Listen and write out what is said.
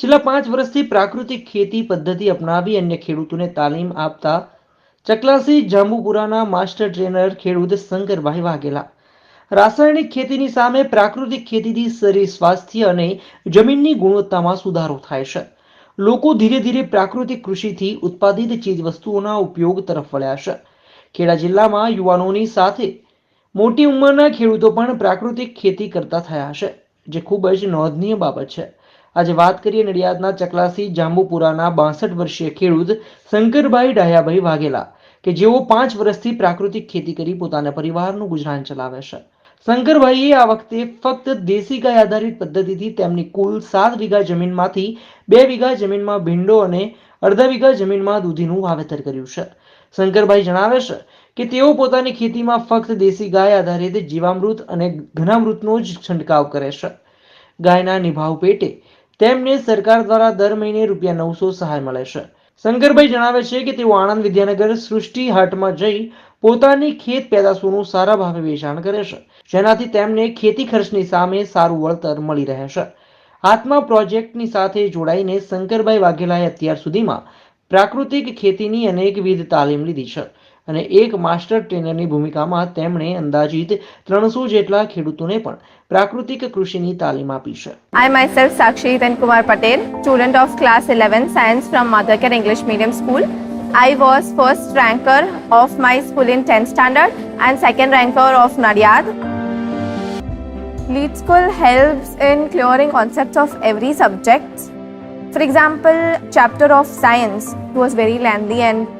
છેલ્લા પાંચ વર્ષથી પ્રાકૃતિક ખેતી પદ્ધતિ અપનાવી અન્ય ખેડૂતોને તાલીમ આપતા ચકલાસી જાંબુપુરાના માસ્ટર ટ્રેનર ખેડૂત શંકરભાઈ વાઘેલા. રાસાયણિક ખેતીની સામે પ્રાકૃતિક ખેતીથી શરીર, સ્વાસ્થ્ય અને જમીનની ગુણવત્તામાં સુધારો થાય છે. લોકો ધીરે ધીરે પ્રાકૃતિક કૃષિથી ઉત્પાદિત ચીજવસ્તુઓના ઉપયોગ તરફ વળ્યા છે. ખેડા જિલ્લામાં યુવાનોની સાથે મોટી ઉંમરના ખેડૂતો પણ પ્રાકૃતિક ખેતી કરતા થયા છે, જે ખૂબ જ નોંધનીય બાબત છે. આજે વાત કરીએ નડિયાદના ચકલાસી જાંબુપુરાના બાસઠ વર્ષીય ખેડૂત શંકરભાઈ ડાયાભાઈ વાઘેલા કે જેઓ પાંચ વર્ષથી પ્રાકૃતિક ખેતી કરી પોતાના પરિવારનું ગુજરાન ચલાવે છે. શંકરભાઈએ આ વખતે ફક્ત દેશી ગાય આધારિત પદ્ધતિથી તેમની કુલ સાત વીઘા જમીનમાંથી બે વીઘા જમીનમાં ભીંડો અને અડધા વીઘા જમીનમાં દૂધીનું વાવેતર કર્યું છે. શંકરભાઈ જણાવે છે કે તેઓ પોતાની ખેતીમાં ફક્ત દેશી ગાય આધારિત જીવામૃત અને ઘનામૃતનો જ છંટકાવ કરે છે. ગાયના નિભાવ પેટે તેમને સરકાર દ્વારા દર મહિને રૂપિયા નવસો સહાય મળે છે. શંકરભાઈ જણાવે છે કે તેઓ આણંદ વિદ્યાનગર સૃષ્ટિ હાટમાં જઈ પોતાની ખેત પેદાશોનું સારા ભાવે વેચાણ કરે છે, જેનાથી તેમને ખેતી ખર્ચની સામે સારું વળતર મળી રહે છે. આત્મા પ્રોજેક્ટની સાથે જોડાઈને શંકરભાઈ વાઘેલાએ અત્યાર સુધીમાં પ્રાકૃતિક ખેતીની અનેકવિધ તાલીમ લીધી છે. અને એક માસ્ટર ટ્રેનરની ભૂમિકામાં તેમણે અંદાજિત ત્રણસો જેટલા ખેડૂતોને પણ પ્રાકૃતિક કૃષિની તાલીમ આપી છે I myself, Sakshi Hitan Kumar Patel, student of class 11 science from Mothercare English Medium School. I was first ranker of my school in 10th standard and second ranker of Nadiad. Lead School helps in clearing concepts of every subject. For example, chapter of science was very lengthy and